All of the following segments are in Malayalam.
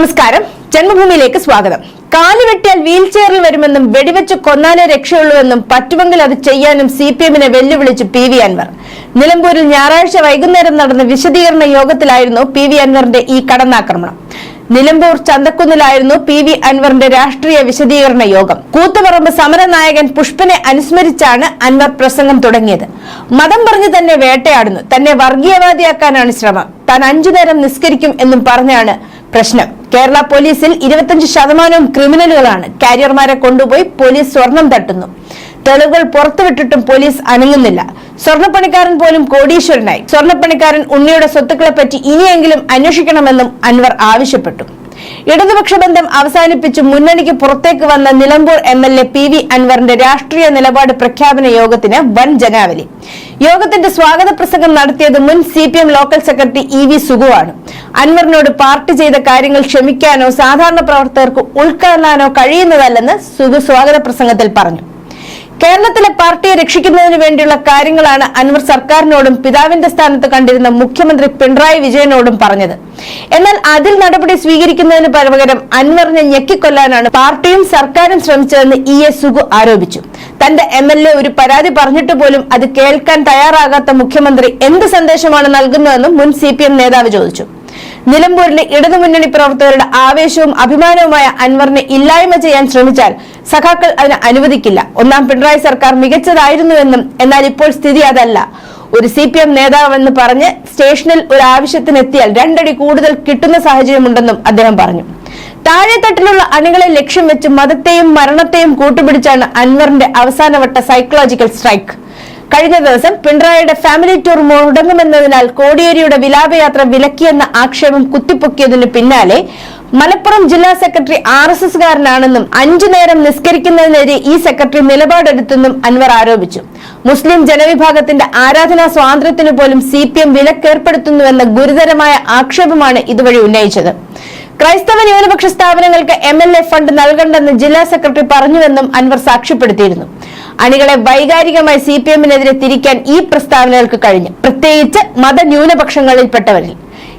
നമസ്കാരം. ജന്മഭൂമിയിലേക്ക് സ്വാഗതം. കാലുവെട്ടിയാൽ വീൽ ചെയറിൽ വരുമെന്നും വെടിവെച്ച് കൊന്നാലേ രക്ഷയുള്ളൂവെന്നും പറ്റുമെങ്കിൽ അത് ചെയ്യാനും സി പി എമ്മിനെ വെല്ലുവിളിച്ചു പി വി അൻവർ. നിലമ്പൂരിൽ ഞായറാഴ്ച വൈകുന്നേരം നടന്ന വിശദീകരണ യോഗത്തിലായിരുന്നു പി വി അൻവറിന്റെ ഈ കടന്നാക്രമണം. നിലമ്പൂർ ചന്തക്കുന്നിലായിരുന്നു പി വി അൻവറിന്റെ രാഷ്ട്രീയ വിശദീകരണ യോഗം. കൂത്തുപറമ്പ് സമരനായകൻ പുഷ്പനെ അനുസ്മരിച്ചാണ് അൻവർ പ്രസംഗം തുടങ്ങിയത്. മതം പറഞ്ഞു തന്നെ വേട്ടയാടുന്നു. തന്നെ വർഗീയവാദിയാക്കാനാണ് ശ്രമം. താൻ അഞ്ചു നേരം നിസ്കരിക്കും എന്നും പറഞ്ഞാണ് പ്രശ്നം. കേരള പോലീസിൽ ഇരുപത്തഞ്ച് ശതമാനവും ക്രിമിനലുകളാണ്. കാരിയർമാരെ കൊണ്ടുപോയി പോലീസ് സ്വർണം തട്ടുന്നു. തെളിവുകൾ പുറത്തുവിട്ടിട്ടും പോലീസ് അനങ്ങുന്നില്ല. സ്വർണപ്പണിക്കാരൻ പോലും കോടീശ്വരനായി. സ്വർണപ്പണിക്കാരൻ ഉണ്ണിയുടെ സ്വത്തുക്കളെ പറ്റി ഇനിയെങ്കിലും അന്വേഷിക്കണമെന്നും അൻവർ ആവശ്യപ്പെട്ടു. ഇടതുപക്ഷ ബന്ധം അവസാനിപ്പിച്ച് മുന്നണിക്ക് പുറത്തേക്ക് വന്ന Nilambur M L A P V അൻവറിന്റെ രാഷ്ട്രീയ നിലപാട് പ്രഖ്യാപന യോഗത്തിന് വൻ ജനാവലി. യോഗത്തിന്റെ സ്വാഗത പ്രസംഗം നടത്തിയത് മുൻ C P M local secretary E V സുഗുവാണ്. അൻവറിനോട് പാർട്ടി ചെയ്ത കാര്യങ്ങൾ ക്ഷമിക്കാനോ സാധാരണ പ്രവർത്തകർക്ക് ഉൾക്കൊള്ളാനോ കഴിയുന്നതല്ലെന്ന് സുഗു സ്വാഗത പ്രസംഗത്തിൽ പറഞ്ഞു. കേരളത്തിലെ പാർട്ടിയെ രക്ഷിക്കുന്നതിന് വേണ്ടിയുള്ള കാര്യങ്ങളാണ് അൻവർ സർക്കാരിനോടും പിതാവിന്റെ സ്ഥാനത്ത് കണ്ടിരുന്ന മുഖ്യമന്ത്രി പിണറായി വിജയനോടും പറഞ്ഞത്. എന്നാൽ അതിൽ നടപടി സ്വീകരിക്കുന്നതിന് പകരം അൻവറിനെ ഞെക്കിക്കൊല്ലാനാണ് പാർട്ടിയും സർക്കാരും ശ്രമിച്ചതെന്ന് ഇ എസ് സുഗു ആരോപിച്ചു. തന്റെ എം എൽ എ ഒരു പരാതി പറഞ്ഞിട്ട് പോലും അത് കേൾക്കാൻ തയ്യാറാകാത്ത മുഖ്യമന്ത്രി എന്ത് സന്ദേശമാണ് നൽകുന്നതെന്നും മുൻ സി നേതാവ് ചോദിച്ചു. നിലമ്പൂരിലെ ഇടതുമുന്നണി പ്രവർത്തകരുടെ ആവേശവും അഭിമാനവുമായ അൻവറിനെ ഇല്ലായ്മ ചെയ്യാൻ ശ്രമിച്ചാൽ സഖാക്കൾ അതിന് അനുവദിക്കില്ല. ഒന്നാം പിണറായി സർക്കാർ മികച്ചതായിരുന്നുവെന്നും എന്നാൽ ഇപ്പോൾ സ്ഥിതി അതല്ല. ഒരു സി പി എം നേതാവെന്ന് പറഞ്ഞ് സ്റ്റേഷനിൽ ഒരു ആവശ്യത്തിനെത്തിയാൽ രണ്ടടി കൂടുതൽ കിട്ടുന്ന സാഹചര്യമുണ്ടെന്നും അദ്ദേഹം പറഞ്ഞു. താഴെത്തട്ടിലുള്ള അണികളെ ലക്ഷ്യം വെച്ച് മതത്തെയും മരണത്തെയും കൂട്ടുപിടിച്ചാണ് അൻവറിന്റെ അവസാനവട്ട സൈക്കോളജിക്കൽ സ്ട്രൈക്ക് കഴിഞ്ഞ ദിവസം പിണറായിയുടെ ഫാമിലി ടൂർ മുടങ്ങുമെന്നതിനാൽ കോടിയേരിയുടെ വിലാപയാത്ര വിലക്കിയെന്ന ആക്ഷേപം കുത്തിപ്പൊക്കിയതിനു പിന്നാലെ മലപ്പുറം ജില്ലാ സെക്രട്ടറി ആർ എസ് എസ്കാരനാണെന്നും അഞ്ചു നേരം നിസ്കരിക്കുന്നതിനെതിരെ ഈ സെക്രട്ടറി നിലപാടെടുത്തെന്നും അൻവർ ആരോപിച്ചു. മുസ്ലിം ജനവിഭാഗത്തിന്റെ ആരാധനാ സ്വാതന്ത്ര്യത്തിന് പോലും സി പി എം വിലക്കേർപ്പെടുത്തുന്നുവെന്ന ഗുരുതരമായ ആക്ഷേപമാണ് ഇതുവഴി ഉന്നയിച്ചത്. ക്രൈസ്തവ ന്യൂനപക്ഷ സ്ഥാപനങ്ങൾക്ക് എം എൽ എ ഫണ്ട് നൽകണ്ടെന്ന് ജില്ലാ സെക്രട്ടറി പറഞ്ഞുവെന്നും അൻവർ സാക്ഷ്യപ്പെടുത്തിയിരുന്നു. അണികളെ വൈകാരികമായി സി പി എമ്മിനെതിരെ തിരിക്കാൻ ഈ പ്രസ്താവനകൾക്ക് കഴിഞ്ഞു. പ്രത്യേകിച്ച് മതന്യൂനപക്ഷങ്ങളിൽപ്പെട്ടവരിൽ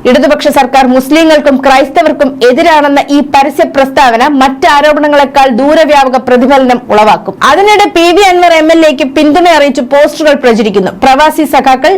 ഇടതുപക്ഷ സർക്കാർ മുസ്ലിങ്ങൾക്കും ക്രൈസ്തവർക്കും എതിരാണെന്ന ഈ പരസ്യ പ്രസ്താവന മറ്റ് ആരോപണങ്ങളെക്കാൾ ദൂരവ്യാപക പ്രതിഫലനം ഉളവാക്കും. അതിനിടെ P V Anvar M L എക്ക് പിന്തുണ അറിയിച്ച് പോസ്റ്ററുകൾ പ്രചരിക്കുന്നു. പ്രവാസി സഖാക്കൾ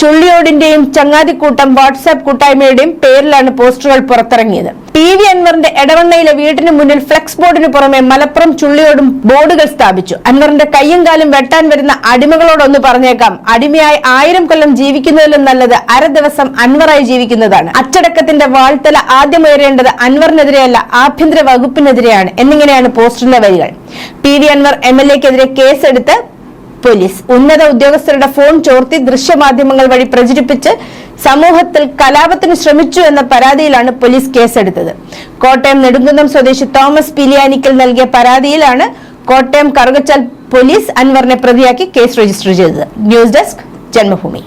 ചുള്ളിയോടിന്റെയും ചങ്ങാതിക്കൂട്ടം വാട്സാപ്പ് കൂട്ടായ്മയുടെയും പേരിലാണ് പോസ്റ്ററുകൾ പുറത്തിറങ്ങിയത്. പി വി അൻവറിന്റെ എടവണ്ണയിലെ വീടിന് മുന്നിൽ ഫ്ലെക്സ് ബോർഡിന് പുറമെ മലപ്പുറം ചുള്ളിയോടും ബോർഡുകൾ സ്ഥാപിച്ചു. അൻവറിന്റെ കയ്യും കാലും വെട്ടാൻ വരുന്ന അടിമകളോടൊന്ന് പറഞ്ഞേക്കാം. അടിമയായി ആയിരം കൊല്ലം ജീവിക്കുന്നതിലും നല്ലത് അര ദിവസം അൻവറായി ജീവിക്കുന്നതാണ്. അച്ചടക്കത്തിന്റെ വാഴ്ത്തല ആദ്യം ഉയരേണ്ടത് അൻവറിനെതിരെയല്ല ആഭ്യന്തര വകുപ്പിനെതിരെയാണ്. എന്നിങ്ങനെയാണ് പോസ്റ്ററിന്റെ വരികൾ. P V Anvar M L എക്കെതിരെ കേസെടുത്ത് പോലീസ് ഉന്നത ഉദ്യോഗസ്ഥരുടെ ഫോൺ ചോർത്തി ദൃശ്യമാധ്യമങ്ങൾ വഴി പ്രചരിപ്പിച്ച് സമൂഹത്തിൽ കലാപത്തിന് ശ്രമിച്ചു എന്ന പരാതിയിലാണ് പോലീസ് കേസെടുത്തത്. കോട്ടയം നെടുങ്കുന്നം സ്വദേശി തോമസ് പിലിയാനിക്കൽ നൽകിയ പരാതിയിലാണ് കോട്ടയം കറുകച്ചാൽ പോലീസ് അൻവറിനെ പ്രതിയാക്കി കേസ് രജിസ്റ്റർ ചെയ്തത്. News desk Janmabhumi.